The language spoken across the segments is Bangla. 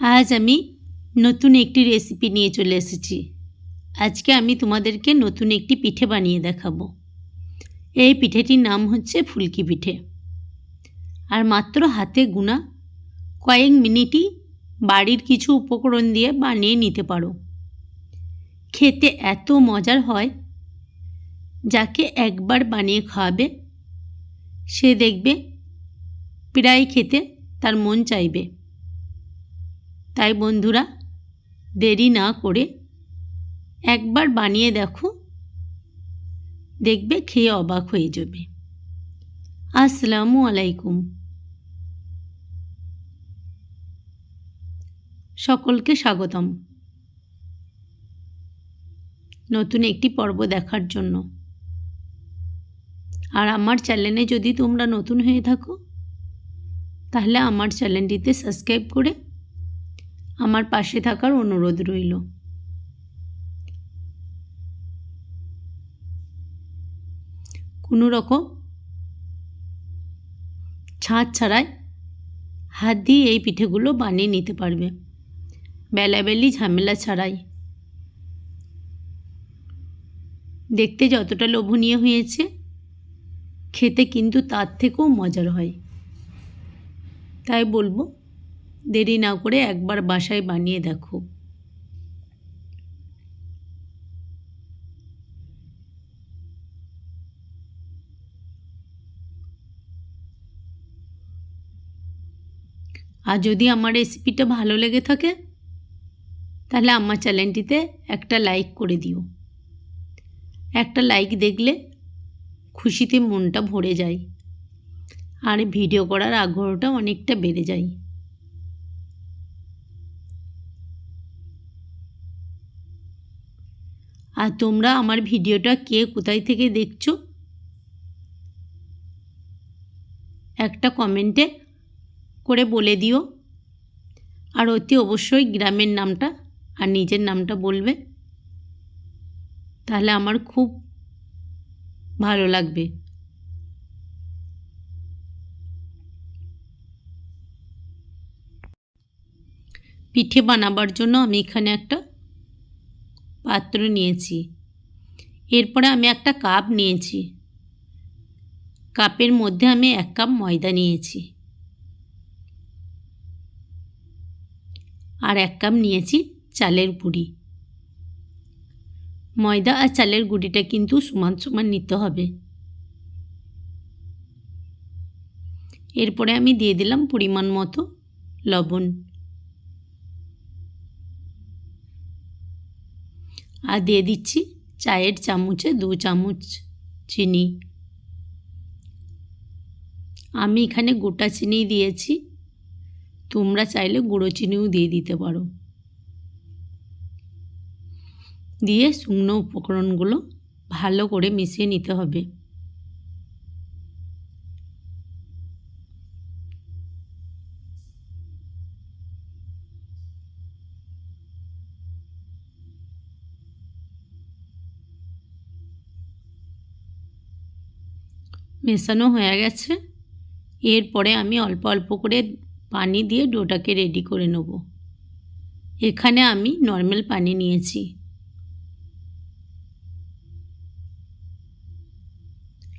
আজ আমি নতুন একটি রেসিপি নিয়ে চলে এসেছি। আজকে আমি তোমাদেরকে নতুন একটি পিঠে বানিয়ে দেখাবো। এই পিঠেটির নাম হচ্ছে ফুলকি পিঠে। আর মাত্র হাতে গুণা কয়েক মিনিটই বাড়ির কিছু উপকরণ দিয়ে বানিয়ে নিতে পারো। খেতে এত মজার হয়, যাকে একবার বানিয়ে খাওয়াবে, সে দেখবে প্রায় খেতে তার মন চাইবে। তাই বন্ধুরা, দেরি না করে একবার বানিয়ে দেখো। দেখবে খেয়ে অবাক হয়ে যাবে। আসসালামু আলাইকুম। সকলকে স্বাগতম। নতুন একটি পর্ব দেখার জন্য। আর আমার চ্যানেলে যদি তোমরা নতুন হয়ে থাকো, তাহলে আমার চ্যানেলটিতে সাবস্ক্রাইব করে আমার পাশে থাকার অনুরোধ রইল। কোনো রকম ছাঁচ ছাড়াই হাত দিয়ে এই পিঠেগুলো বানিয়ে নিতে পারবে। বেলাবেলি ঝামেলা ছাড়াই। দেখতে যতটা লোভনীয় হয়েছে, খেতে কিন্তু তার থেকেও মজার হয়। তাই বলব দেরি না করে একবার বাসায় বানিয়ে দেখো। আর যদি আমার রেসিপিটা ভালো লেগে থাকে, তাহলে আমার চ্যানেলটিতে একটা লাইক করে দিও। একটা লাইক দেখলে খুশিতে মনটা ভরে যায়। আর ভিডিও করার আগ্রহটা অনেকটা বেড়ে যায়। আর তোমরা আমার ভিডিওটা কে কোথায় থেকে দেখছ? একটা কমেন্টে করে বলে দিও। আর অতি অবশ্যই গ্রামের নামটা আর নিজের নামটা বলবে। তাহলে আমার খুব ভালো লাগবে। পিঠে বানাবার জন্য আমি এখানে একটা পাত্র নিয়েছি। এরপরে আমি একটা কাপ নিয়েছি। কাপের মধ্যে আমি এক কাপ ময়দা নিয়েছি। আর এক কাপ নিয়েছি চালের গুঁড়ি। ময়দা আর চালের গুঁড়িটা কিন্তু সমান সমান নিতে হবে। এরপরে আমি দিয়ে দিলাম পরিমাণ মতো লবণ। আর দিয়ে দিচ্ছি চায়ের চামচে দু চামচ চিনি। আমি এখানে গোটা চিনি দিয়েছি। তোমরা চাইলে গুঁড়ো চিনিও দিয়ে দিতে পারো। দিয়ে শুকনো উপকরণগুলো ভালো করে মিশিয়ে নিতে হবে। মেশানো হয়ে গেছে। এরপরে আমি অল্প অল্প করে পানি দিয়ে ডোটাকে রেডি করে নেব। এখানে আমি নর্মাল পানি নিয়েছি।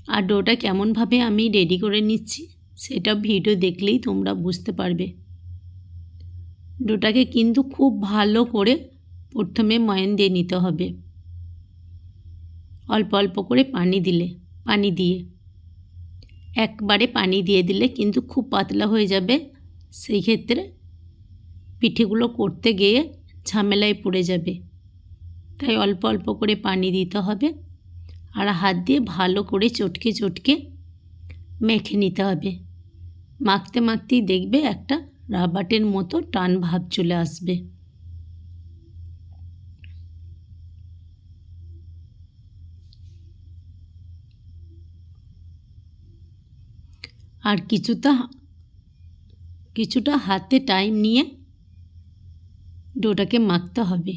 আর ডোটা কেমনভাবে আমি রেডি করে নিচ্ছি, সেটা ভিডিও দেখলেই তোমরা বুঝতে পারবে। ডোটাকে কিন্তু খুব ভালো করে প্রথমে ময়ন দিয়ে নিতে হবে। অল্প অল্প করে পানি দিলে, পানি দিয়ে। একবারে পানি দিয়ে দিলে কিন্তু খুব পাতলা হয়ে যাবে। সেই ক্ষেত্রে পিঠেগুলো করতে গিয়ে ঝামেলায় পড়ে যাবে। তাই অল্প অল্প করে পানি দিতে হবে আর হাত দিয়ে ভালো করে চটকে চটকে মেখে নিতে হবে। মাখতে মাখতেই দেখবে একটা রাবাটের মতো টান ভাব চলে আসবে। আর কিছুটা কিছুটা হাতে টাইম নিয়ে ডোটাকে মাখতে হবে।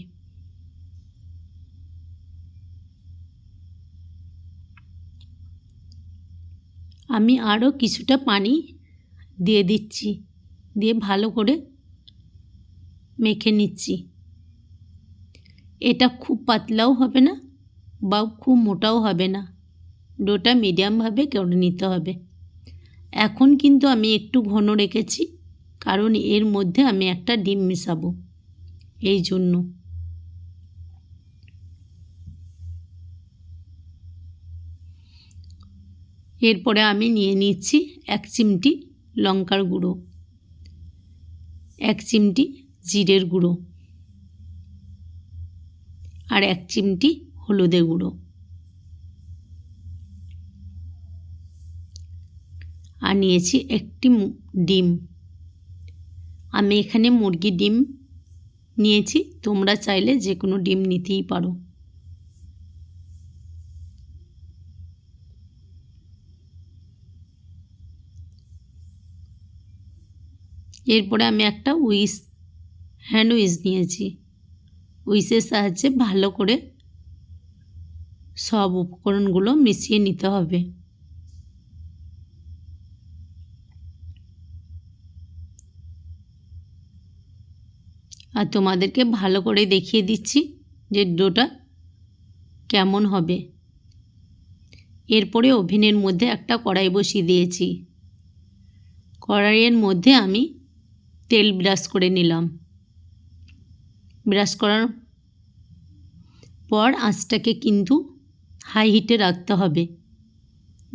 আমি আরও কিছুটা পানি দিয়ে দিচ্ছি, দিয়ে ভালো করে মেখে নিচ্ছি। এটা খুব পাতলাও হবে না বা খুব মোটাও হবে না। ডোটা মিডিয়ামভাবে করে নিতে হবে। এখন কিন্তু আমি একটু ঘন রেখেছি, কারণ এর মধ্যে আমি একটা ডিম মেশাবো, এই জন্য। এরপরে আমি নিয়ে নিচ্ছি এক চিমটি লঙ্কার গুঁড়ো, এক চিমটি জিরের গুঁড়ো আর এক চিমটি হলুদের গুঁড়ো। আর নিয়েছি একটি ডিম। আমি এখানে মুরগির ডিম নিয়েছি। তোমরা চাইলে যে কোনো ডিম নিতেই পারো। এরপরে আমি একটা উইস, হ্যান্ড উইস নিয়েছি। উইসের সাহায্যে ভালো করে সব উপকরণগুলো মিশিয়ে নিতে হবে। আর তোমাদেরকে ভালো করে দেখিয়ে দিচ্ছি যে ডোটা কেমন হবে। এরপরে ওভেনের মধ্যে একটা কড়াই বসিয়ে দিয়েছি। কড়াইয়ের মধ্যে আমি তেল ব্রাশ করে নিলাম। ব্রাশ করার পর আঁচটাকে কিন্তু হাই হিটে রাখতে হবে।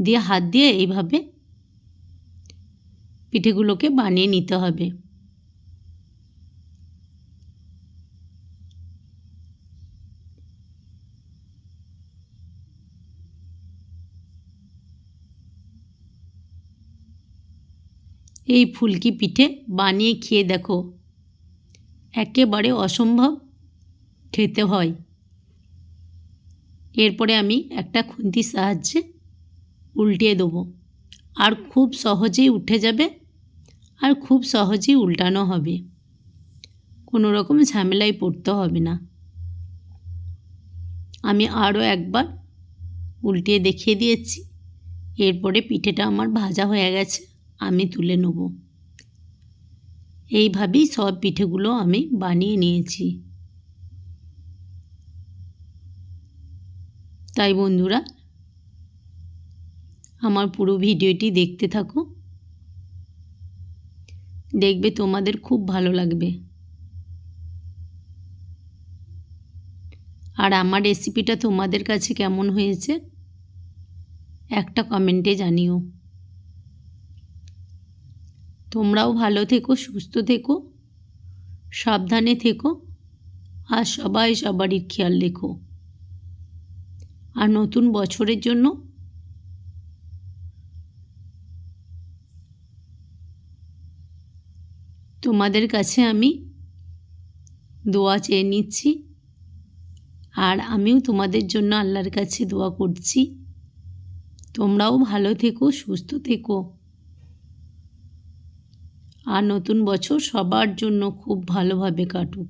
দিয়ে হাত দিয়ে এইভাবে পিঠেগুলোকে বানিয়ে নিতে হবে। এই ফুলকি পিঠে বানিয়ে খেয়ে দেখো। একেবারে অসম্ভব খেতে হয়। এরপরে আমি একটা খুন্তির সাহায্যে উল্টিয়ে দেবো। আর খুব সহজেই উঠে যাবে আর খুব সহজেই উল্টানো হবে। কোনো রকম ঝামেলায় পড়তে হবে না। আমি আরও একবার উল্টিয়ে দেখিয়ে দিয়েছি। এরপরে পিঠেটা আমার ভাজা হয়ে গেছে। আমি তুলে নেব। এইভাবেই সব পিঠেগুলো আমি বানিয়ে নিয়েছি। তাই বন্ধুরা, আমার পুরো ভিডিওটি দেখতে থাকো। দেখবে তোমাদের খুব ভালো লাগবে। আর আমার রেসিপিটা তোমাদের কাছে কেমন হয়েছে, একটা কমেন্টে জানিও। তোমরাও ভালো থেকো, সুস্থ থেকো, সাবধানে থেকো, আর সবাই সবারই খেয়াল রেখো। আর নতুন বছরের জন্য তোমাদের কাছে আমি দোয়া চেয়ে নিচ্ছি, আর আমিও তোমাদের জন্য আল্লাহর কাছে দোয়া করছি। তোমরাও ভালো থেকো, সুস্থ থেকো। আর নতুন বছর সবার জন্য খুব ভালোভাবে কাটুক।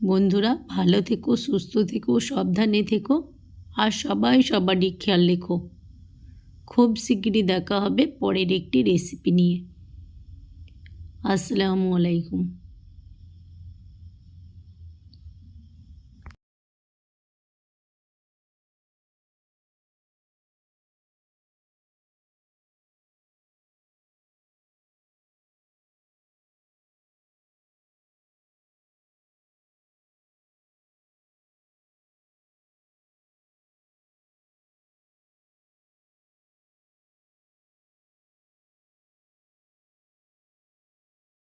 বন্ধুরা, ভালো থেকো, সুস্থ থেকো, সাবধানে থেকো আর সবাই সবারই খেয়াল রেখো। খুব শিগগিরই দেখা হবে পরের একটি রেসিপি নিয়ে। আসসালামু আলাইকুম